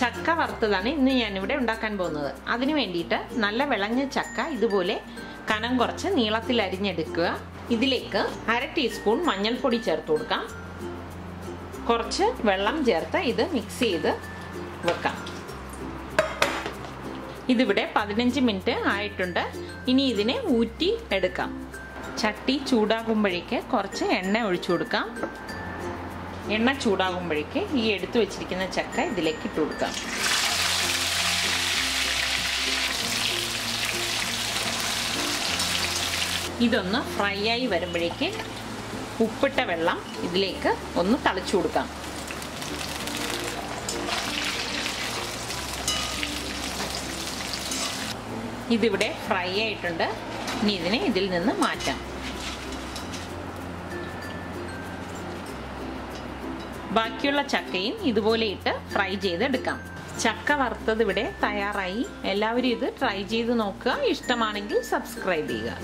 ചക്ക വറുത്തതാണ് ഇന്ന് ഞാനിവിടെ ഉണ്ടാക്കാൻ പോകുന്നത്. അതിന് വേണ്ടിയിട്ട് നല്ല വിളഞ്ഞ ചക്ക ഇതുപോലെ കനം കുറച്ച് നീളത്തിൽ അരിഞ്ഞെടുക്കുക. ഇതിലേക്ക് അര ടീസ്പൂൺ മഞ്ഞൾപ്പൊടി ചേർത്ത് കൊടുക്കാം. കുറച്ച് വെള്ളം ചേർത്ത് ഇത് മിക്സ് ചെയ്ത് വെക്കാം. ഇതിവിടെ പതിനഞ്ച് മിനിറ്റ് ആയിട്ടുണ്ട്. ഇനി ഇതിനെ ഊറ്റി എടുക്കാം. ചട്ടി ചൂടാകുമ്പോഴേക്ക് കുറച്ച് എണ്ണ ഒഴിച്ചു കൊടുക്കാം. എണ്ണ ചൂടാകുമ്പോഴേക്ക് ഈ എടുത്തു വെച്ചിരിക്കുന്ന ചക്ക ഇതിലേക്ക് ഇട്ട് കൊടുക്കാം. ഇതൊന്ന് ഫ്രൈ ആയി വരുമ്പോഴേക്ക് ഉപ്പിട്ട വെള്ളം ഇതിലേക്ക് ഒന്ന് തളിച്ചു കൊടുക്കാം. ഇതിവിടെ ഫ്രൈ ആയിട്ടുണ്ട്. ഇനി ഇതിനെ ഇതിൽ നിന്ന് മാറ്റാം. ബാക്കിയുള്ള ചക്കയും ഇതുപോലെ ഇട്ട് ഫ്രൈ ചെയ്തെടുക്കാം. ചക്ക വറുത്തത് ഇവിടെ തയ്യാറായി. എല്ലാവരും ഇത് ട്രൈ ചെയ്ത് നോക്കുക. ഇഷ്ടമാണെങ്കിൽ സബ്സ്ക്രൈബ് ചെയ്യുക.